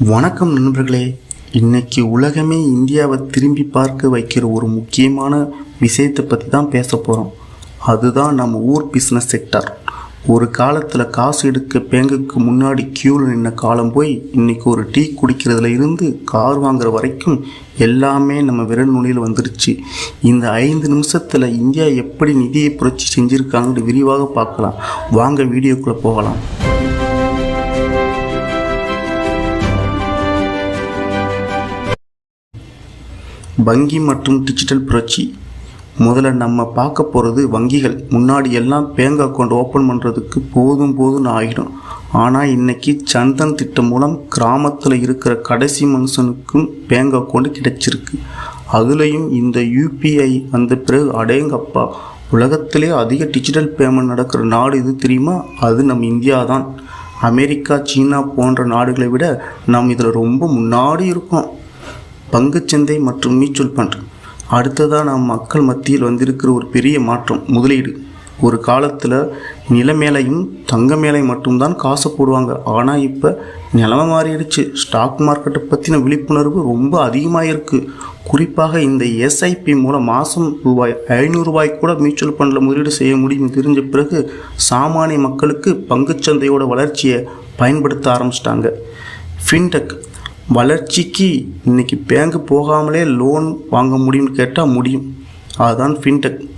வணக்கம் நண்பர்களே. இன்னைக்கு உலகமே இந்தியாவை திரும்பி பார்க்க வைக்கிற ஒரு முக்கியமான விஷயத்தை பற்றி தான் பேச போகிறோம் அதுதான் நம்ம ஊர் பிஸ்னஸ் செக்டார் ஒரு காலத்தில் காசு எடுக்க பேங்குக்கு முன்னாடி க்யூவில் நின்ன காலம் போய் இன்னைக்கு ஒரு டீ குடிக்கிறதுல இருந்து கார் வாங்குற வரைக்கும் எல்லாமே நம்ம விரல் நுனியில் வந்துருச்சு. இந்த ஐந்து நிமிஷத்தில் இந்தியா எப்படி நிதியை புரட்சி செஞ்சுருக்காங்கன்னு விரிவாக பார்க்கலாம். வாங்க வீடியோக்குள்ளே போகலாம். வங்கி மற்றும் டிஜிட்டல் புரட்சி. முதல்ல நம்ம பார்க்க போகிறது வங்கிகள். முன்னாடி எல்லாம் பேங்க் அக்கௌண்ட் ஓப்பன் பண்ணுறதுக்கு போதும் போதும்னு ஆகிடும். ஆனால் இன்னைக்கு சந்தன் திட்டம் மூலம் கிராமத்தில் இருக்கிற கடைசி மனுஷனுக்கும் பேங்க் அக்கௌண்ட் கிடைச்சிருக்கு. அதுலேயும் இந்த யூபிஐ வந்த பிறகு அடேங்கப்பா உலகத்திலே அதிக டிஜிட்டல் பேமெண்ட் நடக்கிற நாடு இது தெரியுமா? அது நம்ம இந்தியா தான். அமெரிக்கா சீனா போன்ற நாடுகளை விட நாம் இதில் ரொம்ப முன்னாடி இருக்கோம். பங்குச்சந்தை மற்றும் மியூச்சுவல் ஃபண்ட் அடுத்ததாக நம் மக்கள் மத்தியில் வந்திருக்கிற ஒரு பெரிய மாற்றம் முதலீடு. ஒரு காலத்தில் நில மேலையும் தங்க மேலை மட்டும்தான் காசு போடுவாங்க. ஆனால் இப்போ நிலமை மாறிடுச்சு. ஸ்டாக் மார்க்கெட்டை பற்றின விழிப்புணர்வு ரொம்ப அதிகமாக இருக்குது குறிப்பாக இந்த எஸ்ஐபி மூலம் மாதம் ரூபாய் ஐநூறுரூபாய் கூட மியூச்சுவல் ஃபண்டில் முதலீடு செய்ய முடியும் தெரிஞ்ச பிறகு சாமானிய மக்களுக்கு பங்குச்சந்தையோட வளர்ச்சியை பயன்படுத்த ஆரம்பிச்சிட்டாங்க. ஃபின்டெக் வளர்ச்சிக்கு இன்னைக்கு பேங்க் போகாமலே லோன் வாங்க முடியும்னு கேட்டால் முடியும். அதுதான் ஃபின்டெக்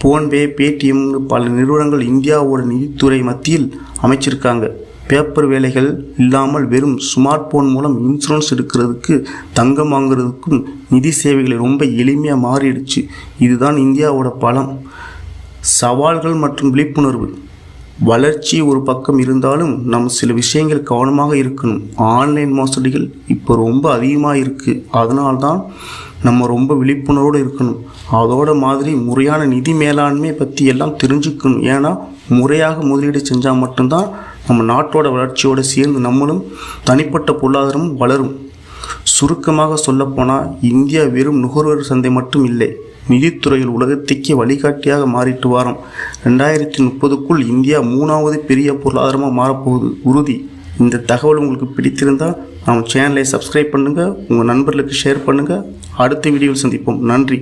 ஃபோன்பே பேடிஎம்னு பல நிறுவனங்கள் இந்தியாவோட நிதித்துறை மத்தியில் அமைச்சிருக்காங்க. பேப்பர் வேலைகள் இல்லாமல் வெறும் ஸ்மார்ட் ஃபோன் மூலம் இன்சூரன்ஸ் எடுக்கிறதுக்கு தங்கம் வாங்குறதுக்கும் நிதி சேவைகளை ரொம்ப எளிமையாக மாறிடுச்சு. இதுதான் இந்தியாவோட பலம். சவால்கள் மற்றும் விழிப்புணர்வு. வளர்ச்சி ஒரு பக்கம் இருந்தாலும் நம்ம சில விஷயங்கள் கவனமாக இருக்கணும். ஆன்லைன் மோசடிகள் இப்போ ரொம்ப அதிகமாக இருக்குது அதனால்தான் நம்ம ரொம்ப விழிப்புணர்வோடு இருக்கணும். அதோட மாதிரி முறையான நிதி மேலாண்மை பற்றி எல்லாம் தெரிஞ்சுக்கணும். ஏன்னா முறையாக முதலீடு செஞ்சால் மட்டும்தான் நம்ம நாட்டோட வளர்ச்சியோடு சேர்ந்து நம்மளும் தனிப்பட்ட பொருளாதாரமும் வளரும். சுருக்கமாக சொல்லப்போனால் இந்தியா வெறும் நுகர்வோர் சந்தை மட்டும் இல்லை. நிதித்துறையில் உலகத்துக்கே வழிகாட்டியாக மாறிட்டு வாரம். ரெண்டாயிரத்தி முப்பதுக்குள் இந்தியா மூணாவது பெரிய பொருளாதாரமாக மாறப்போகுது. உறுதி. இந்த தகவல் உங்களுக்கு பிடித்திருந்தால் நம்ம சேனலை சப்ஸ்கிரைப் பண்ணுங்கள் உங்கள் நண்பர்களுக்கு ஷேர் பண்ணுங்கள் அடுத்த வீடியோவில் சந்திப்போம். நன்றி.